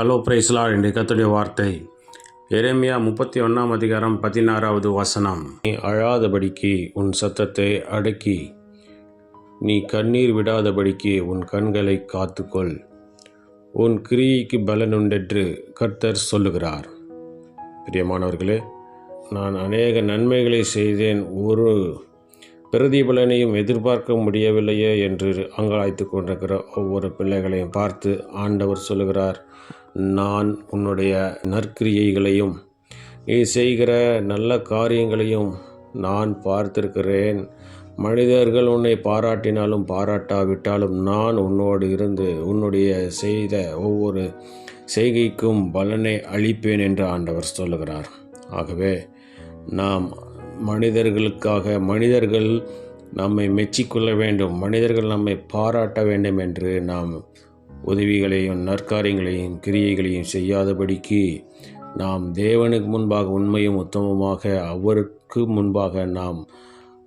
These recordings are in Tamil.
ஹலோ பிரைஸ்லா என்று கத்துடைய வார்த்தை எரேமியா முப்பத்தி ஒன்றாம் அதிகாரம் பதினாறாவது வசனம். நீ அழாதபடிக்கு உன் சத்தத்தை அடக்கி நீ கண்ணீர் விடாதபடிக்கு உன் கண்களை காத்துக்கொள். உன் கிரியைக்கு பலனுண்டென்று கர்த்தர் சொல்லுகிறார். பிரியமானவர்களே நான் அநேக நன்மைகளை செய்தேன். ஒரு பிரதிபலனையும் எதிர்பார்க்க முடியவில்லையே என்று அங்காய்த்து கொண்டிருக்கிற ஒவ்வொரு பிள்ளைகளையும் பார்த்து ஆண்டவர் சொல்லுகிறார் நான் உன்னுடைய நற்கிரியைகளையும் நீ செய்கிற நல்ல காரியங்களையும் நான் பார்த்திருக்கிறேன். மனிதர்கள் உன்னை பாராட்டினாலும் பாராட்டாவிட்டாலும் நான் உன்னோடு இருந்து உன்னுடைய செய்த ஒவ்வொரு செய்கைக்கும் பலனை அளிப்பேன் என்று ஆண்டவர் சொல்லுகிறார். ஆகவே நாம் மனிதர்களுக்காக மனிதர்கள் நம்மை மெச்சிக்கொள்ள வேண்டும் மனிதர்கள் நம்மை பாராட்ட வேண்டும் என்று நாம் உதவிகளையும் நற்காரியங்களையும் கிரியைகளையும் செய்யாதபடிக்கு நாம் தேவனுக்கு முன்பாக உண்மையும் உத்தமமாக அவருக்கு முன்பாக நாம்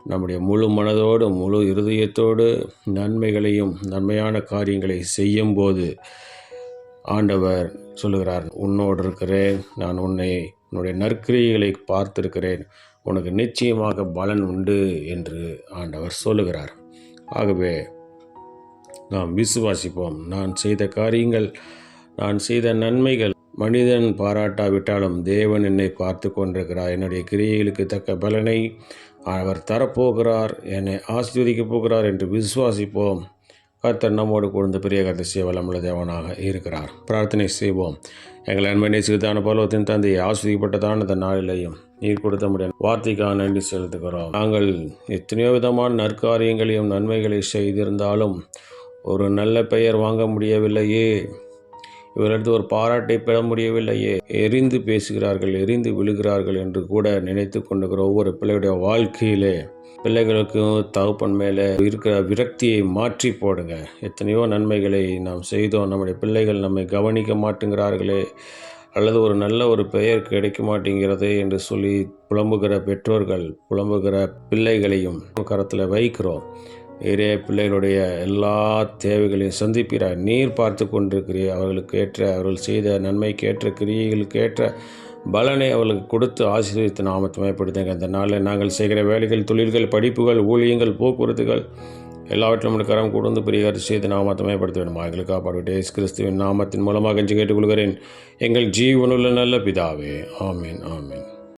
நம்முடைய முழு மனதோடு முழு இருதயத்தோடு நன்மைகளையும் நன்மையான காரியங்களை செய்யும்போது ஆண்டவர் சொல்லுகிறார் உன்னோடு இருக்கிறேன் நான் உன்னை உன்னுடைய நற்கிரியைகளை பார்த்திருக்கிறேன். உனக்கு நிச்சயமாக பலன் உண்டு என்று ஆண்டவர் சொல்லுகிறார். ஆகவே நாம் விசுவாசிப்போம். நான் செய்த காரியங்கள் நான் செய்த நன்மைகள் மனிதன் பாராட்டாவிட்டாலும் தேவன் என்னை பார்த்து கொண்டிருக்கிறார். என்னுடைய கிரியைகளுக்கு தக்க பலனை அவர் தரப்போகிறார். என்னை ஆசீர்வதிக்கப் போகிறார் என்று விசுவாசிப்போம். கர்த்தர் நம்மோடு கூர்ந்து பெரிய கருத்து வல்லமுள்ள தேவனாக இருக்கிறார். பிரார்த்தனை செய்வோம். எங்கள் அன்பை நேசித்தான பருவத்தின் தந்தையை ஆஸ்வதிக்கப்பட்டதான இந்த நாளிலையும் நீர் கொடுத்த முடியும் வார்த்தைக்காக நன்றி செலுத்துகிறோம். நாங்கள் எத்தனையோ விதமான நற்காரியங்களையும் நன்மைகளை செய்திருந்தாலும் ஒரு நல்ல பெயர் வாங்க முடியவில்லையே. இவரது ஒரு பாராட்டை பெற முடியவில்லையே. எரிந்து பேசுகிறார்கள் எரிந்து விழுகிறார்கள் என்று கூட நினைத்து கொண்டுகிற ஒவ்வொரு பிள்ளையுடைய வாழ்க்கையிலே பிள்ளைகளுக்கும் தகப்பன் மேலே இருக்கிற விரக்தியை மாற்றி போடுங்க. எத்தனையோ நன்மைகளை நாம் செய்தோம். நம்முடைய பிள்ளைகள் நம்மை கவனிக்க மாட்டேங்கிறார்களே. அல்லது ஒரு நல்ல ஒரு பெயர் கிடைக்க மாட்டேங்கிறது என்று சொல்லி புலம்புகிற பெற்றோர்கள் புலம்புகிற பிள்ளைகளையும் கரத்தில் வைக்கிறோம். நிறைய பிள்ளைகளுடைய எல்லா தேவைகளையும் சந்திப்பிறார் நீர் பார்த்து கொண்டிருக்கிறீர். அவர்களுக்கு ஏற்ற அவர்கள் செய்த நன்மைக்கேற்ற கிரியைகளுக்கேற்ற பலனை அவளுக்கு கொடுத்து ஆசீர்வதித்து நாமத்தை மேம்படுத்துங்க இந்த நாளில் நாங்கள் செய்கிற வேலைகள் தொழில்கள் படிப்புகள் ஊழியங்கள் போக்குவரத்துகள் எல்லாவற்றிலும் கரம் கொடுந்து பெரிய செய்து நாமத்தை மேம்படுத்த வேண்டும். எங்களுக்கு காப்பாடுவிட்டு கிறிஸ்துவின் நாமத்தின் மூலமாக கஞ்சி கேட்டுக்கொள்கிறேன். எங்கள் ஜீவனுள்ள நல்ல பிதாவே. ஆமீன் ஆமீன்.